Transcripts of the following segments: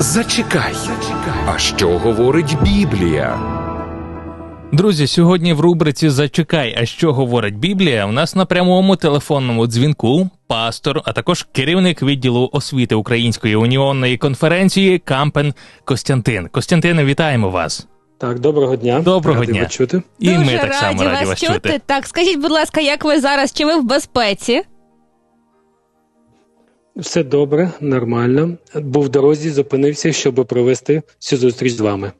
Зачекай. А що говорить Біблія? Друзі, сьогодні в рубриці Зачекай, а що говорить Біблія? У нас на прямому телефонному дзвінку пастор, а також керівник відділу освіти Української уніонної конференції Кампен Костянтин. Костянтине, вітаємо вас. Так, доброго дня. Доброго Радий дня. вас чути. І Дуже ми так само раді вас чути. Так, скажіть, будь ласка, як ви зараз? Чи ви в безпеці? Все добре, нормально. Був в дорозі, зупинився, щоб провести цю зустріч з вами.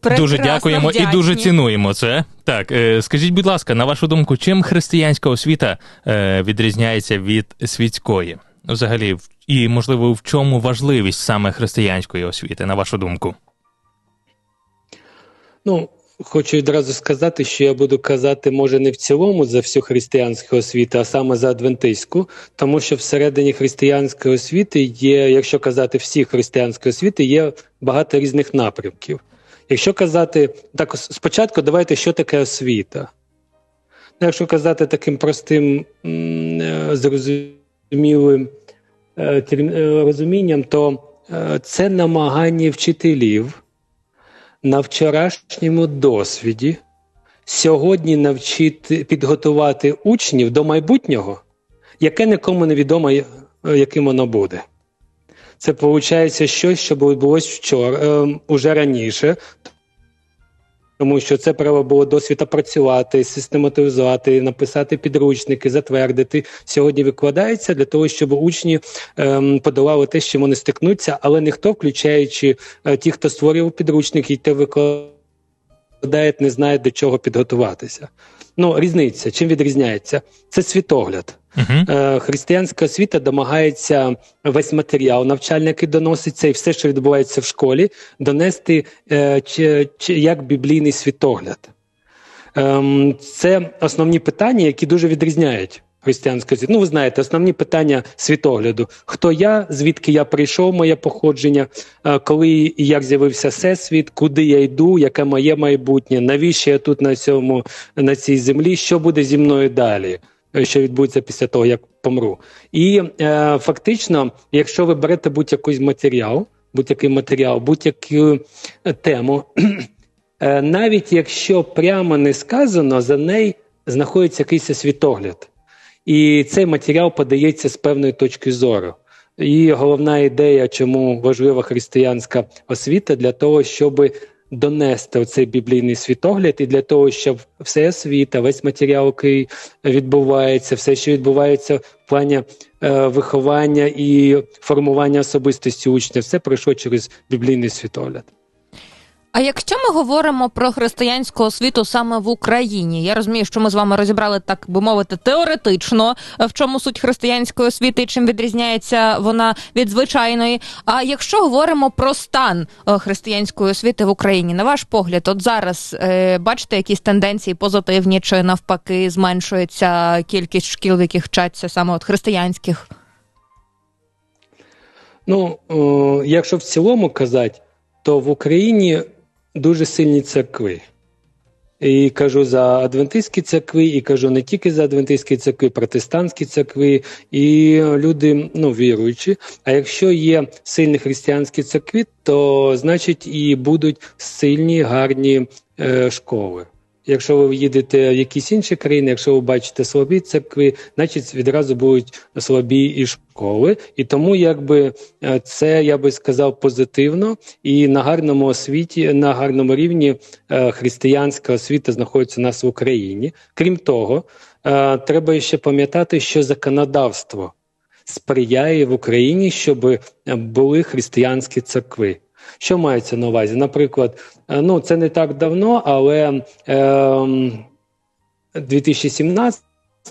Прекрасно дуже дякуємо вдячні. і дуже цінуємо це. Так, е, скажіть, будь ласка, на вашу думку, чим християнська освіта е, відрізняється від світської? Взагалі, і можливо, в чому важливість саме християнської освіти, на вашу думку? Ну, хочу відразу сказати, що я буду казати, може, не в цілому за всю християнську освіту, а саме за адвентистську, тому що всередині християнської освіти є, якщо казати всі християнської освіти, є багато різних напрямків. Якщо казати так, спочатку давайте, що таке освіта. Ну, Якщо казати таким простим, е, зрозумілим е, е, розумінням, то це намагання вчителів на вчорашньому досвіді сьогодні навчити підготувати учнів до майбутнього, яке нікому не відомо, е, яким воно буде. Це виходить щось, що було вчора, е, уже раніше, тому що це треба було досвід опрацювати, систематизувати, написати підручники, затвердити. Сьогодні викладається для того, щоб учні ем, подолали те, чим вони стикнуться, але ніхто, включаючи е, ті, хто створював підручники, і те викладає, не знає до чого підготуватися. Ну, різниця. Чим відрізняється? Це світогляд. Uh-huh. Християнська освіта домагається весь матеріал навчальний, який доноситься, і все, що відбувається в школі, донести е, чи, чи, як біблійний світогляд. Ем, Це основні питання, які дуже відрізняють християнську освіту. Ну, ви знаєте, основні питання світогляду: хто я, звідки я прийшов, моє походження, е, коли і як з'явився всесвіт, куди я йду, яке моє майбутнє, навіщо я тут на цьому на цій землі, що буде зі мною далі що відбудеться після того, як помру. І е, фактично, якщо ви берете будь-який матеріал, будь-який матеріал, будь-яку е, тему, е, навіть якщо прямо не сказано, за неї знаходиться якийсь світогляд. І цей матеріал подається з певної точки зору. І головна ідея, чому важлива християнська освіта, для того, щоб донести оцей біблійний світогляд, і для того, щоб все освіта, весь матеріал, який відбувається, все, що відбувається в плані е, виховання і формування особистості учня, все пройшло через біблійний світогляд. А якщо ми говоримо про християнську освіту саме в Україні, я розумію, що ми з вами розібрали так би мовити теоретично, е, в чому суть християнської освіти і чим відрізняється вона від звичайної. А якщо говоримо про стан е, християнської освіти в Україні, на ваш погляд, от зараз е, бачите якісь тенденції позитивні чи навпаки зменшується кількість шкіл, в яких вчаться саме от християнських? Ну, о, якщо в цілому казати, то в Україні дуже сильні церкви. І кажу за адвентистські церкви, і кажу не тільки за адвентистські церкви, протестантські церкви, і люди ну, віруючі. А якщо є сильні християнські церкви, то значить і будуть сильні гарні е, школи. Якщо ви їдете в якісь інші країни, якщо ви бачите слабі церкви, значить відразу будуть слабі і школи. І тому, якби е, це я би сказав позитивно, і на гарному освіті, на гарному рівні е, християнська освіта знаходиться у нас в Україні. Крім того, е, треба ще пам'ятати, що законодавство сприяє в Україні, щоб були християнські церкви. Що мається на увазі? Наприклад, е, ну це не так давно, але е, 2017,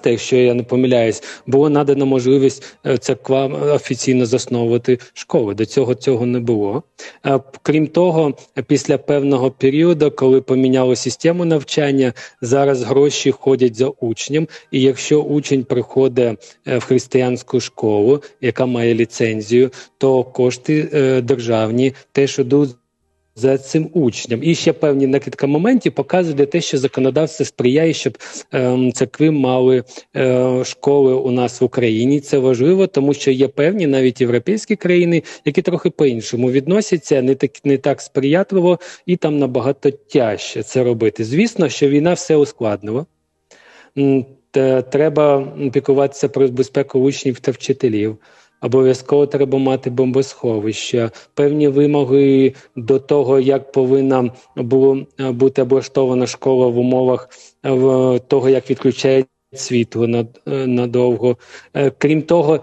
якщо я не помиляюсь, було надано можливість е, церквам офіційно засновувати школи. До цього цього не було. Е, Крім того, після певного періоду, коли поміняли систему навчання, зараз гроші ходять за учнем. І якщо учень приходить е, в християнську школу, яка має ліцензію, то кошти державні теж йдуть за цим учням. І ще певні накидка моментів показують те, що законодавство сприяє, щоб е, церкви мали е, школи у нас в Україні. Це важливо, тому що є певні навіть європейські країни, які трохи по-іншому відносяться, не так не так сприятливо і там набагато тяжче це робити. Звісно, що війна все ускладнила. Треба пікуватися про безпеку учнів та вчителів. Обов'язково треба мати бомбосховища, певні вимоги до того, як повинна було е, бути облаштована школа в умовах е, того, як відключають світло е, надовго. Крім того,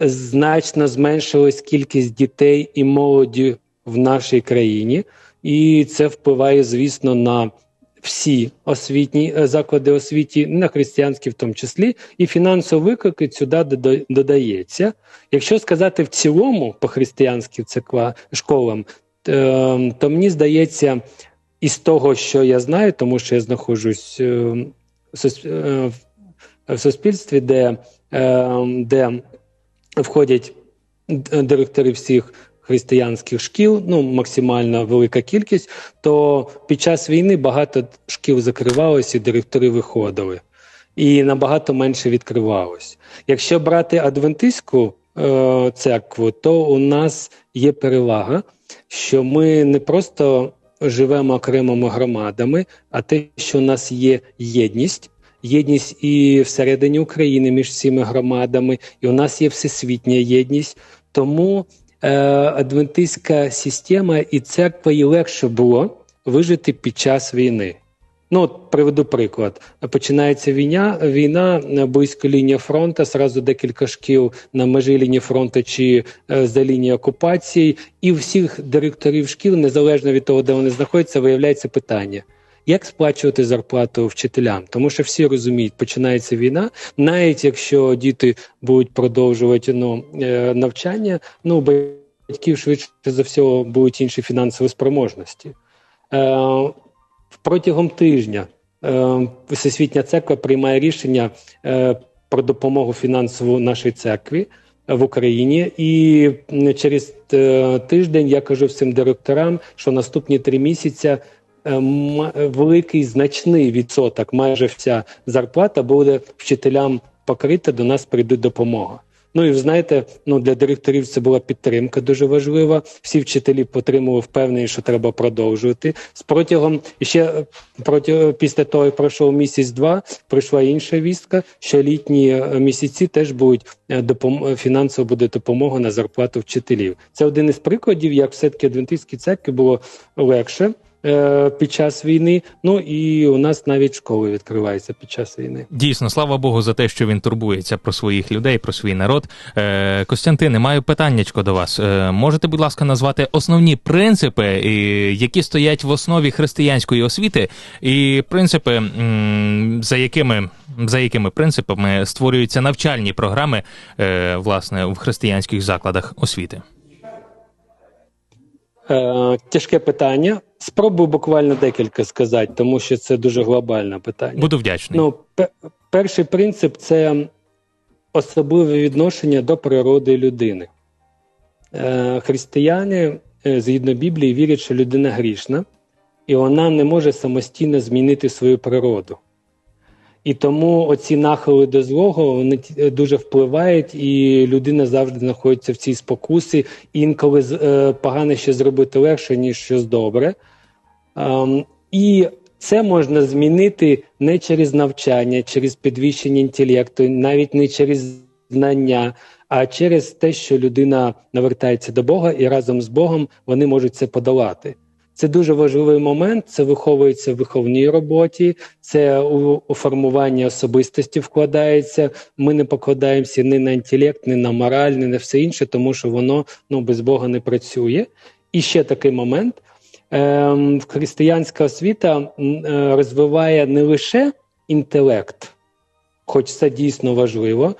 значно зменшилась кількість дітей і молоді в нашій країні, і це впливає, звісно, на всі освітні е, заклади освіті, на християнські в тому числі, і фінансовий виклик сюди додається. Якщо сказати в цілому по християнським школам, е, то мені здається, із того, що я знаю, тому що я знаходжусь е, в суспільстві, де, де входять директори всіх християнських шкіл, ну максимально велика кількість, то під час війни багато шкіл закривалося, і директори виходили, і набагато менше відкривалось. Якщо брати адвентистську е, церкву, то у нас є перевага, що ми не просто живемо окремими громадами, а те, що у нас є єдність. Єдність і всередині України між всіми громадами, і у нас є всесвітня єдність. Тому Е, адвентистська система і церква їй легше було вижити під час війни. Ну, от приведу приклад. Починається війна, війна близько лінії фронту, зразу декілька шкіл на межі лінії фронту чи е, за лінією окупації, і всіх директорів шкіл, незалежно від того, де вони знаходяться, виявляється питання. Як сплачувати зарплату вчителям? Тому що всі розуміють, починається війна, навіть якщо діти будуть продовжувати ну, е, навчання, ну батьків швидше за всього будуть інші фінансові спроможності. Е, Протягом тижня е, Всесвітня церква приймає рішення е, про допомогу фінансову нашій церкві. В Україні і через е, тиждень я кажу всім директорам, що наступні три місяці Е, великий значний відсоток, майже вся зарплата буде вчителям покрита, до нас прийде допомога. Ну і знаєте, ну для директорів це була підтримка дуже важлива. Всі вчителі отримали впевнені, що треба продовжувати. З протягом ще проти після того, як пройшов місяць-два, прийшла інша вістка, що літні е, місяці теж будуть е, допом... фінансово буде допомога на зарплату вчителів. Це один із прикладів, як все таки адвентистській церкві було легше. Е, під час війни. Ну і у нас навіть школи відкриваються під час війни. Дійсно, слава Богу, за те, що він турбується про своїх людей, про свій народ. Е, Костянтине, маю питаннячко до вас. Е, можете, будь ласка, назвати основні принципи, які стоять в основі християнської освіти, і принципи, за якими за якими принципами створюються навчальні програми власне в християнських закладах освіти? Тяжке питання. Спробую буквально декілька сказати, тому що це дуже глобальне питання. Буду вдячний. Ну, перший принцип це особливе відношення до природи людини. Е, Християни, е, згідно Біблії, вірять, що людина грішна, і вона не може самостійно змінити свою природу. І тому оці нахили до злого вони дуже впливають, і людина завжди знаходиться в цій спокусі. Інколи е, погане ще зробити легше, ніж щось добре. Ем, і це можна змінити не через навчання, через підвищення інтелекту, навіть не через знання, а через те, що людина навертається до Бога, і разом з Богом вони можуть це подолати. Це дуже важливий момент. Це виховується в виховній роботі, це у, у формуванні особистості вкладається. Ми не покладаємося ні на інтелект, ні на мораль, ні на все інше, тому що воно ну без Бога не працює. І ще такий момент: християнська освіта е, розвиває не лише інтелект хоч це дійсно важливо,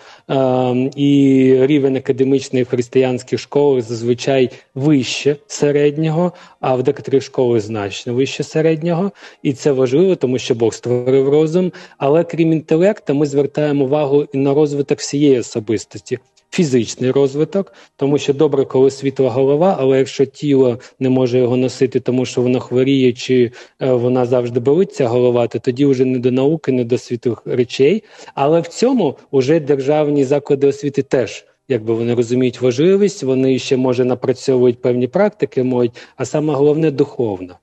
і рівень академічної в християнських школах зазвичай вище середнього, а в декотрих школах значно вище середнього. І це важливо, тому що Бог створив розум. Але крім інтелекту, ми звертаємо увагу і на розвиток всієї особистості. Фізичний розвиток, тому що добре, коли світла голова, але якщо тіло не може його носити, тому що воно хворіє, чи е, вона завжди болиться голова, то тоді вже не до науки, не до світових речей. Але в цьому вже державні заклади освіти теж якби вони розуміють важливість, вони ще може напрацьовують певні практики, можуть, а саме головне духовно.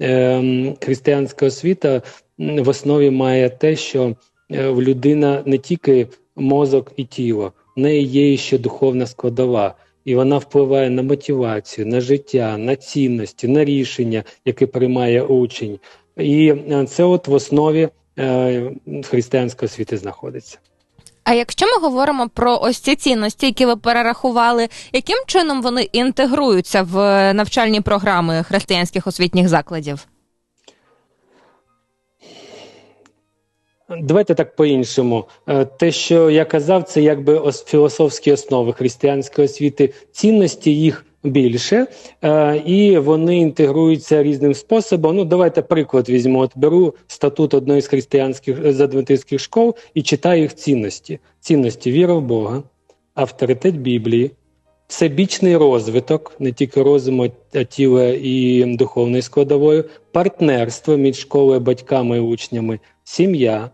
Ем, християнська освіта в основі має те, що е, в людина не тільки мозок і тіло, в неї є ще духовна складова, і вона впливає на мотивацію, на життя, на цінності, на рішення, яке приймає учень. І е, це от в основі е, християнської освіти знаходиться. А якщо ми говоримо про ось ці цінності, які ви перерахували, яким чином вони інтегруються в навчальні програми християнських освітніх закладів? Давайте так по-іншому. Е, те, що я казав, це якби філософські основи християнської освіти, цінності їх більше, е, і вони інтегруються різним способом. Ну, давайте приклад візьмемо. От беру статут одної з християнських задвентистських школ і читаю їх цінності: цінності віра в Бога, авторитет Біблії, всебічний розвиток, не тільки розуму, а тіла і духовної складової, партнерство між школою, батьками і учнями, сім'я,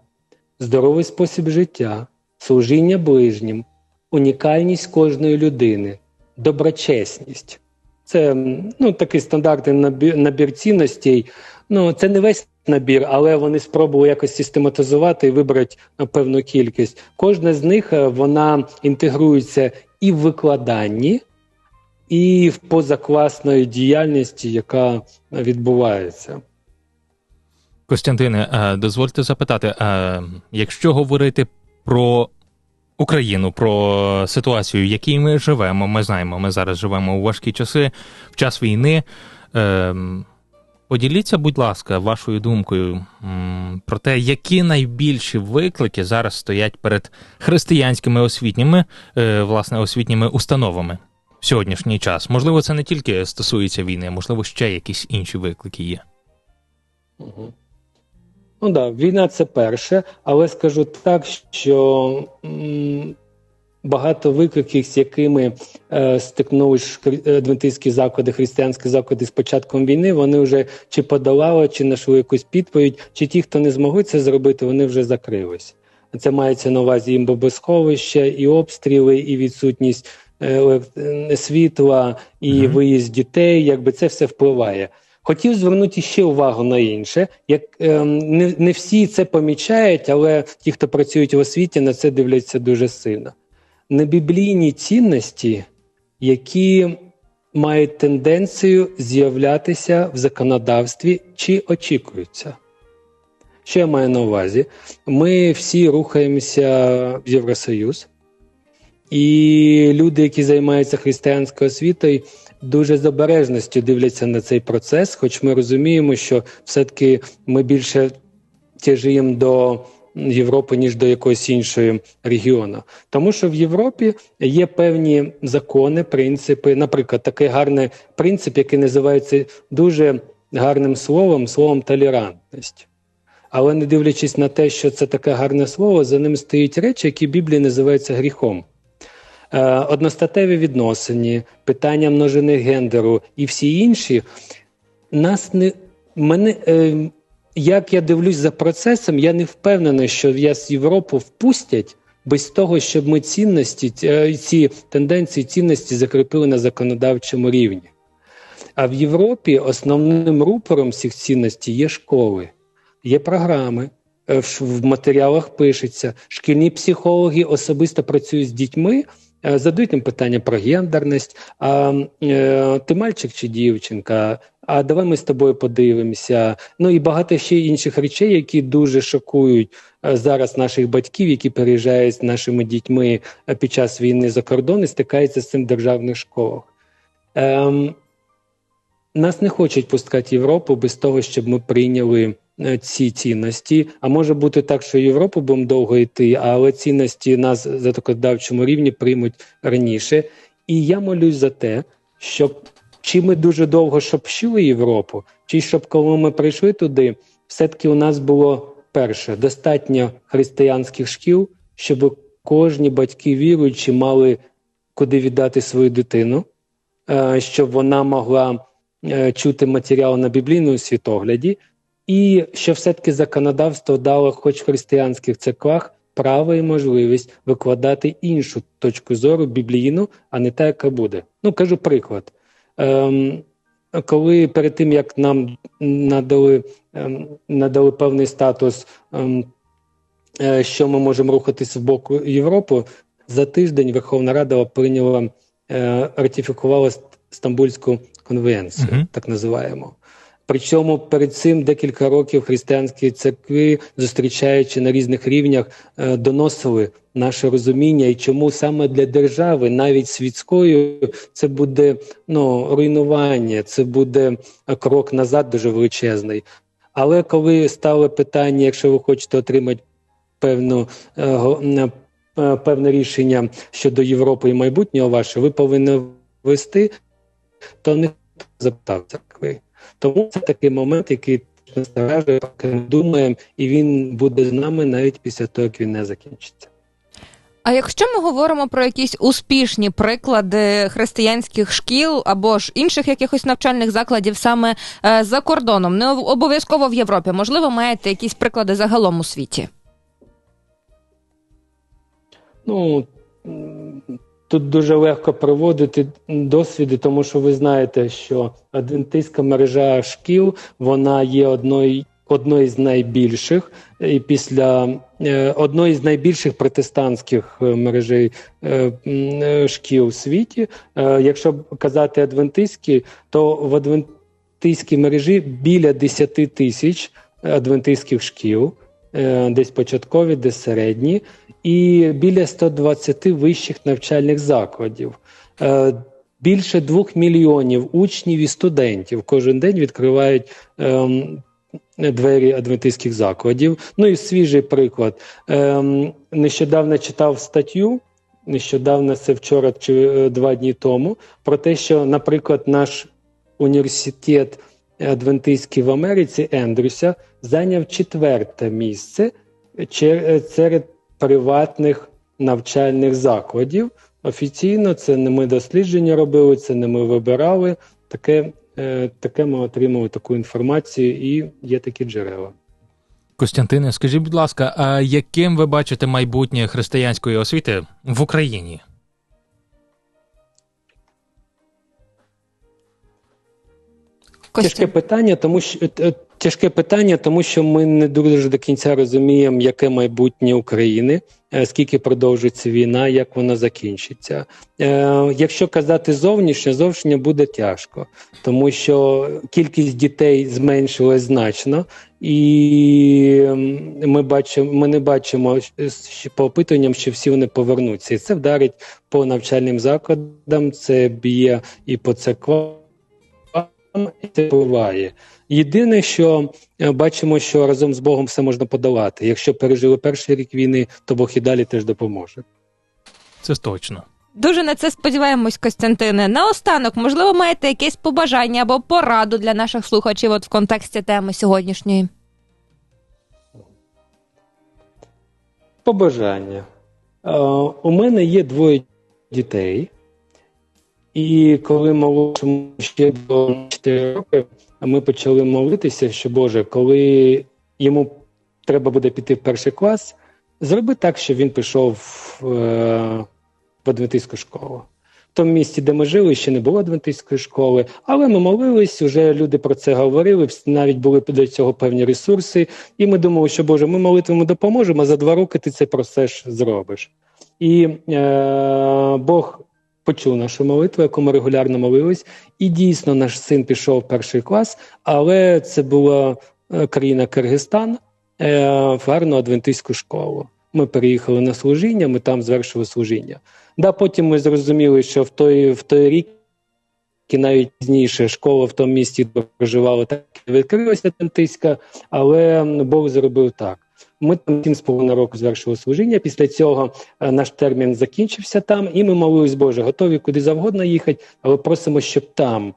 здоровий спосіб життя, служіння ближнім, унікальність кожної людини доброчесність. Це ну, такий стандартний набір, набір цінностей. Ну, Це не весь набір, але вони спробували якось систематизувати і вибрати певну кількість. Кожна з них е, вона інтегрується і в викладанні, і в позакласної діяльності, яка відбувається. Костянтине, е, дозвольте запитати, е, якщо говорити про Україну про ситуацію, в якій ми живемо. Ми знаємо, ми зараз живемо у важкі часи, в час війни. Поділіться, будь ласка, вашою думкою про те, які найбільші виклики зараз стоять перед християнськими освітніми, е, власне, освітніми установами в сьогоднішній час. Можливо, це не тільки стосується війни, можливо, ще якісь інші виклики є. Ну да, війна це перше, але скажу так, що багато викликів, з якими е, стикнулись адвентистські заклади, християнські заклади з початком війни, вони вже чи подолали, чи знайшли якусь підповідь, чи ті, хто не змогли це зробити, вони вже закрились. Це мається на увазі і бомбосховища, і обстріли, і відсутність е, світла, і mm-hmm. виїзд дітей. Якби це все впливає. Хотів звернути ще увагу на інше. Як е, не не всі це помічають, але ті, хто працюють в освіті, на це дивляться дуже сильно. Небіблійні цінності, які мають тенденцію з'являтися в законодавстві чи очікуються. Що я маю на увазі? Ми всі рухаємося в Євросоюз, і люди, які займаються християнською освітою, дуже з обережністю дивляться на цей процес, хоч ми розуміємо, що все-таки ми більше тяжіємо до Європи, ніж до якогось іншого регіону. Тому що в Європі є певні закони, принципи, наприклад, такий гарний принцип, який називається дуже гарним словом, словом толерантність. Але не дивлячись на те, що це таке гарне слово, за ним стоять речі, які в Біблії називаються гріхом. Е, одностатеві відносини, питання множини гендеру і всі інші, нас не мене. Е, як я дивлюсь за процесом, я не впевнений, що в Європу впустять без того, щоб ми цінності, е, ці тенденції цінності закріпили на законодавчому рівні. А в Європі основним рупором цих цінностей є школи, є програми, в матеріалах пишеться. Шкільні психологи особисто працюють з дітьми, Е, задають їм питання про гендерність, а е, ти мальчик чи дівчинка, а давай ми з тобою подивимося. Ну і багато ще інших речей, які дуже шокують е, зараз наших батьків, які переїжджають з нашими дітьми під час війни за кордон і стикаються з цим в державних школах. Ем, Нас не хочуть пускати Європу без того, щоб ми прийняли Е, ці цінності. А може бути так, що Європу будемо довго йти, але цінності нас за законодавчому рівні приймуть раніше. І я молюсь за те, щоб чи ми дуже довго чули Європу, чи щоб коли ми прийшли туди, все-таки у нас було перше достатньо християнських шкіл, щоб кожні батьки віруючі мали куди віддати свою дитину, е, щоб вона могла е, чути матеріал на біблійному світогляді, і що все-таки законодавство дало, хоч в християнських церквах, право і можливість викладати іншу точку зору біблійну, а не та, яка буде. Ну, кажу приклад. Ем, Коли перед тим як нам надали ем, надали певний статус, ем, е, що ми можемо рухатися в боку Європи, за тиждень Верховна Рада прийняла е, ратифікувала Стамбульську конвенцію, uh-huh. так називаємо. Причому перед цим декілька років християнські церкви, зустрічаючи на різних рівнях, е, доносили наше розуміння, і чому саме для держави, навіть світської, це буде ну, руйнування, це буде крок назад, дуже величезний. Але коли стало питання, якщо ви хочете отримати певну е, е, певне рішення щодо Європи і майбутнього ваше, ви повинні вести, то не запитав церкви. Тому це такий момент, який насторожує, поки ми думаємо, і він буде з нами навіть після того, як він не закінчиться. А якщо ми говоримо про якісь успішні приклади християнських шкіл або ж інших якихось навчальних закладів саме е, за кордоном, не обов'язково в Європі, можливо, маєте якісь приклади загалом у світі? Ну Тут дуже легко проводити досвіди, тому що ви знаєте, що адвентистська мережа шкіл вона є одною одною з найбільших, і після е, одної з найбільших протестантських е, мережей е, шкіл у світі. Якщо казати адвентистські, то в адвентистській мережі біля 10 тисяч адвентистських шкіл, десь початкові, десь середні і біля 120 вищих навчальних закладів. Е, більше двох мільйонів учнів і студентів кожен день відкривають ем, двері адвентистських закладів. Ну і свіжий приклад. Ем, нещодавно читав статтю. Нещодавно це вчора чи е, два дні тому, про те, що, наприклад, наш університет Адвентистський в Америці Ендрюся зайняв четверте місце е, серед приватних навчальних закладів. Офіційно це не ми дослідження робили, це не ми вибирали. Таке, е, таке ми отримали таку інформацію, і є такі джерела. Костянтине, скажіть, будь ласка, а яким ви бачите майбутнє християнської освіти в Україні? Тяжке питання, тому що е, Тяжке питання, тому що ми не дуже до кінця розуміємо, яке майбутнє України, е, скільки продовжиться війна, як вона закінчиться. Е, якщо казати зовнішнє, зовнішнє буде тяжко, тому що кількість дітей зменшилась значно, і ми бачимо, ми не бачимо по опитуванням, що всі вони повернуться, і це вдарить по навчальним закладам, це б'є і по церквам, і це впливає. Єдине, що е, бачимо, що разом з Богом все можна подолати. Якщо пережили перший рік війни, то Бог і далі теж допоможе. Це точно. Дуже на це сподіваємось, Костянтине. Наостанок, можливо, маєте якесь побажання або пораду для наших слухачів от в контексті теми сьогоднішньої. Побажання. Е, у мене є двоє дітей, і коли молодшому ще було 4 роки, ми почали молитися, що Боже, коли йому треба буде піти в перший клас, зроби так, щоб він пішов в, е, адвентистську школу. В тому місці, де ми жили, ще не було адвентистської школи, але ми молились, вже люди про це говорили, навіть були до цього певні ресурси. І ми думали, що Боже, ми молитвами допоможемо, а за два роки ти це про все ж зробиш. І е, Бог почув нашу молитву, яку ми регулярно молились, і дійсно наш син пішов в перший клас, але це була е, країна Киргизстан е, в гарну адвентистську школу. Ми переїхали на служіння, ми там звершили служіння. Да, Потім ми зрозуміли, що в той в той рік, і навіть пізніше школа в тому місті де проживала, так відкрилася адвентистська, але Бог зробив так. Ми там сім з половиною року звершили служіння. Після цього е, наш термін закінчився там, і ми молились, Боже, готові куди завгодно їхати, але просимо, щоб там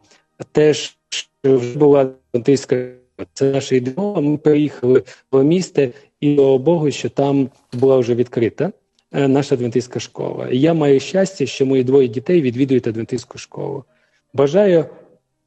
теж вже була адвентистська це наша ідея. Ми приїхали в місто, і слава Богу, що там була вже відкрита е, наша адвентистська школа. І я маю щастя, що мої двоє дітей відвідують адвентистську школу. Бажаю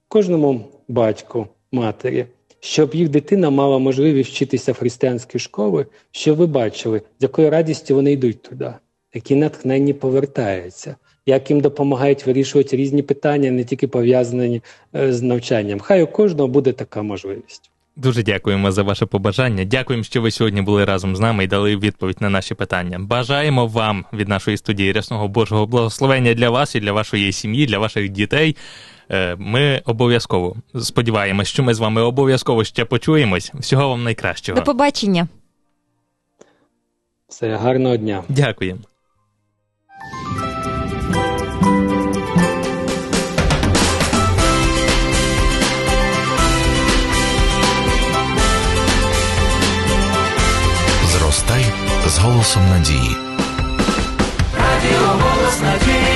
кожному батьку, матері, щоб їх дитина мала можливість вчитися в християнській школі, щоб ви бачили, з якою радістю вони йдуть туди, які натхненні повертаються, як їм допомагають вирішувати різні питання, не тільки пов'язані е, з навчанням. Хай у кожного буде така можливість. Дуже дякуємо за ваше побажання. Дякуємо, що ви сьогодні були разом з нами і дали відповідь на наші питання. Бажаємо вам від нашої студії рясного Божого благословення для вас і для вашої сім'ї, для ваших дітей. Е, Ми обов'язково сподіваємось, що ми з вами обов'язково ще почуємось. Всього вам найкращого. До побачення. Все, гарного дня. Дякуємо. Зростай з голосом надії. Радіо голос надії.